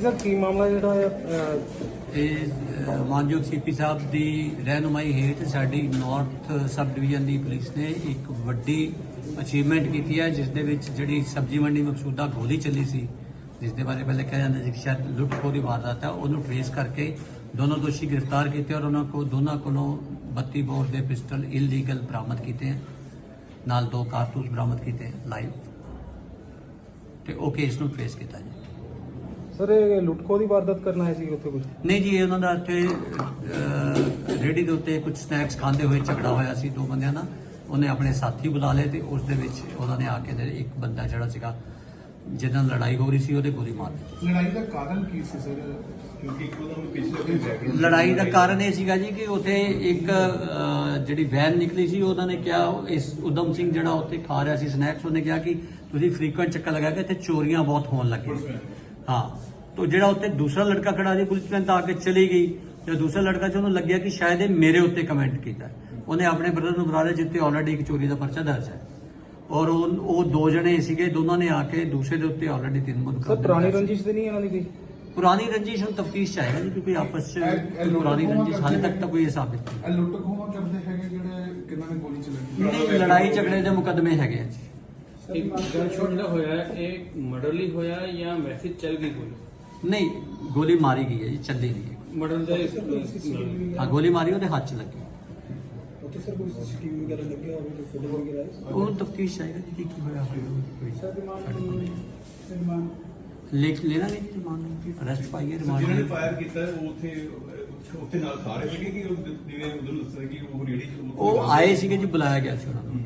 ਹਾਂਜੀ ਸਰ ਕੀ ਮਾਮਲਾ ਜਿਹੜਾ ਹੈ ਇਹ ਅ, ਮਾਨਯੋਗ ਸੀਪੀ ਸਾਹਿਬ ਦੀ ਰਹਿਨੁਮਾਈ ਹੇਠ ਸਾਡੀ ਨਾਰਥ ਸਬ ਡਿਵੀਜ਼ਨ ਦੀ ਪੁਲਿਸ ਨੇ ਇੱਕ ਵੱਡੀ ਅਚੀਵਮੈਂਟ ਕੀਤੀ ਹੈ ਜਿਸ ਦੇ ਵਿੱਚ ਜਿਹੜੀ ਸਬਜ਼ੀ ਮੰਡੀ ਮਕਸੂਦਾ ਗੋਲੀ ਚੱਲੀ ਸੀ ਜਿਸ ਦੇ ਬਾਰੇ ਪਹਿਲੇ ਕਿਹਾ ਜਾਂਦਾ ਸੀ ਕਿ ਸ਼ਾਇਦ ਲੁੱਟ ਖੋਹ ਦੀ ਵਾਰਦਾਤ ਹੈ ਉਹਨੂੰ ਟ੍ਰੇਸ ਕਰਕੇ ਦੋਨੋਂ ਦੋਸ਼ੀ ਗ੍ਰਿਫਤਾਰ ਕੀਤੇ ਔਰ ਉਹਨਾਂ ਕੋ ਦੋਨਾਂ ਕੋਲੋਂ 32 ਬੋਰ ਦੇ ਪਿਸਟਲ ਇਲੀਗਲ ਬਰਾਮਦ ਕੀਤੇ ਹੈ ਨਾਲ ਦੋ ਕਾਰਤੂਸ ਬਰਾਮਦ ਕੀਤੇ ਲਾਈਵ ਤੇ ਉਹ ਕੇਸ ਨੂੰ ਟ੍ਰੇਸ ਕੀਤਾ ਜੀ। ਸਰ ਇਹ ਲੁੱਟਖੋ ਦੀ ਵਾਰਦਾਤ ਕਰਨ ਆਏ ਸੀ ਉੱਥੇ ਕੁਝ? ਨਹੀਂ ਜੀ ਇਹ ਉਹਨਾਂ ਦਾ ਇੱਥੇ ਰੇੜੀ ਦੇ ਉੱਤੇ ਕੁਝ ਸਨੈਕਸ ਖਾਂਦੇ ਹੋਏ ਝਗੜਾ ਹੋਇਆ ਸੀ ਦੋ ਬੰਦਿਆਂ ਦਾ ਉਹਨੇ ਆਪਣੇ ਸਾਥੀ ਬੁਲਾ ਲਏ ਤੇ ਉਸ ਦੇ ਵਿੱਚ ਉਹਨਾਂ ਨੇ ਆ ਕੇ ਤੇ ਇੱਕ ਬੰਦਾ ਜਿਹੜਾ ਸੀਗਾ ਜਿਹਨਾਂ ਨਾਲ ਲੜਾਈ ਹੋ ਰਹੀ ਸੀ ਉਹਦੇ ਗੋਲੀ ਮਾਰ ਦਿੱਤੀ। ਲੜਾਈ ਦਾ ਕਾਰਨ ਕੀ ਸੀ ਸਰ? ਕਿਉਂਕਿ ਇੱਕ ਉਹਦਾ ਪਿਛਲੇ ਕੋਈ ਬੈਕਗ੍ਰਾਉਂਡ ਲੜਾਈ ਦਾ ਕਾਰਨ ਇਹ ਸੀਗਾ ਜੀ ਕਿ ਉੱਥੇ ਇੱਕ ਅਹ, ਜਿਹੜੀ ਵੈਨ ਨਿਕਲੀ ਸੀ ਉਹਨਾਂ ਨੇ ਕਿਹਾ ਇਸ ਉਦਮ ਸਿੰਘ ਜਿਹੜਾ ਉੱਥੇ ਖਾ ਰਿਹਾ ਸੀ ਸਨੈਕਸ ਉਹਨੇ ਕਿਹਾ ਕਿ ਤੁਸੀਂ ਫ੍ਰੀਕੁਐਂਟ ਚੱਕਰ ਲਗਾ ਕੇ ਇੱਥੇ ਚੋਰੀਆਂ ਬਹੁਤ ਹੋਣ ਲੱਗੀਆਂ। ਹਾਂ। तो ਜਿਹੜਾ ਉੱਤੇ ਦੂਸਰਾ ਲੜਕਾ ਖੜਾ ਸੀ ਪੁਲਿਸ ਵਾਲੇ ਤਾਂ ਆ ਕੇ ਚਲੀ ਗਈ। ਤੇ ਦੂਸਰਾ ਲੜਕਾ ਚ ਉਹਨੂੰ ਲੱਗਿਆ ਕਿ ਸ਼ਾਇਦ ਇਹ ਮੇਰੇ ਉੱਤੇ ਕਮੈਂਟ ਕੀਤਾ। ਉਹਨੇ ਆਪਣੇ ਬ੍ਰਦਰ ਨੂੰ ਬੁਲਾ ਲਿਆ ਜਿੱਤੇ ਆਲਰੇਡੀ ਇੱਕ ਚੋਰੀ ਦਾ ਪਰਚਾ ਦਰਜ ਹੈ। ਔਰ ਉਹ ਦੋ ਜਣੇ ਸੀਗੇ ਦੋਨਾਂ ਨੇ ਆ ਕੇ ਦੂਸਰੇ ਦੇ ਉੱਤੇ ਆਲਰੇਡੀ ਤਿੰਨ ਸਰ ਮੁਕੱਦਮੇ ਪੁਰਾਣੀ ਦਰਜ ਸੀ। ਰੰਜਿਸ਼ ਤੇ ਨਹੀਂ ਇਹਨਾਂ ਦੀ ਕੋਈ? ਪੁਰਾਣੀ ਰੰਜਿਸ਼ ਹੁਣ ਤਫਤੀਸ਼ ਚ ਆਏਗਾ ਜੀ ਕਿਉਂਕਿ ਆਪਸ ਚ ਪੁਰਾਣੀ ਰੰਜਿਸ਼ ਹਾਲੇ ਤੱਕ ਤਾਂ ਕੋਈ ਇਹ ਸਾਬਿਤ ਨਹੀਂ। ਲੁੱਟ ਖੋਹਾਂ ਕਰਦੇ ਹੈਗੇ ਜਿਹੜੇ ਕਿੰਨਾਂ ਨੇ ਗੋਲੀ ਚਲਾਈ ਨਹੀਂ ਲੜਾਈ ਝਗੜੇ ਦੇ ਮੁਕੱਦਮੇ ਹੈਗੇ ਆ ਜੀ। ਇੱਕ ਗਨ ਸ਼ਾਟ ਜਿਹੜਾ ਹੋਇਆ ਹੈ, ਇਹ ਮਰਡਰ ਲਈ ਹੋਇਆ ਜਾਂ ਮੈਸੇਜ ਚੱਲ ਗਈ ਕੋਈ ਨਹੀਂ ਗੋਲੀ ਮਾਰੀ ਗਈ ਹੈ ਜੀ ਚੱਲੀ ਨਹੀਂ ਹੈ। ਮਰਡਰ ਦਾ ਹਾਂ ਗੋਲੀ ਮਾਰੀ ਉਹਦੇ ਹੱਥ 'ਚ ਲੱਗੀ। ਉੱਥੇ ਸਰ ਕੋਈ ਸੀਸੀਟੀਵੀ ਵਗੈਰਾ ਲੱਗਿਆ ਹੋਵੇ ਕੋਈ ਫੋਟੋ ਵਗੈਰਾ ਉਹਨੂੰ ਤਫਤੀਸ਼ ਚਾਹੀਦਾ ਜੀ ਕਿ ਕੀ ਹੋਇਆ ਹੋਇਆ ਕੋਈ ਸਾਡੇ ਕੋਲ ਲਿਖ ਲੈਣਾ ਨਹੀਂ ਜੀ ਰਿਮਾਂਡ ਅਰੈਸਟ ਪਾਈਏ ਰਿਮਾਂਡ ਜਿਨ੍ਹਾਂ ਨੇ ਫਾਇਰ ਕੀਤਾ ਹੈ, ਉਹ ਉੱਥੇ ਉੱਥੇ ਨਾਲ ਰਹੇ ਸੀਗੇ ਕਿ ਉਹ ਜਿਵੇਂ ਉਧਰ ਦੱਸਿਆ ਕਿ ਉਹ ਰੇੜੀ ਚ ਉਹ ਆਏ ਸੀਗੇ ਜੀ ਬੁਲਾਇਆ ਗਿਆ ਸੀ ਉਹਨਾਂ ਨੂੰ।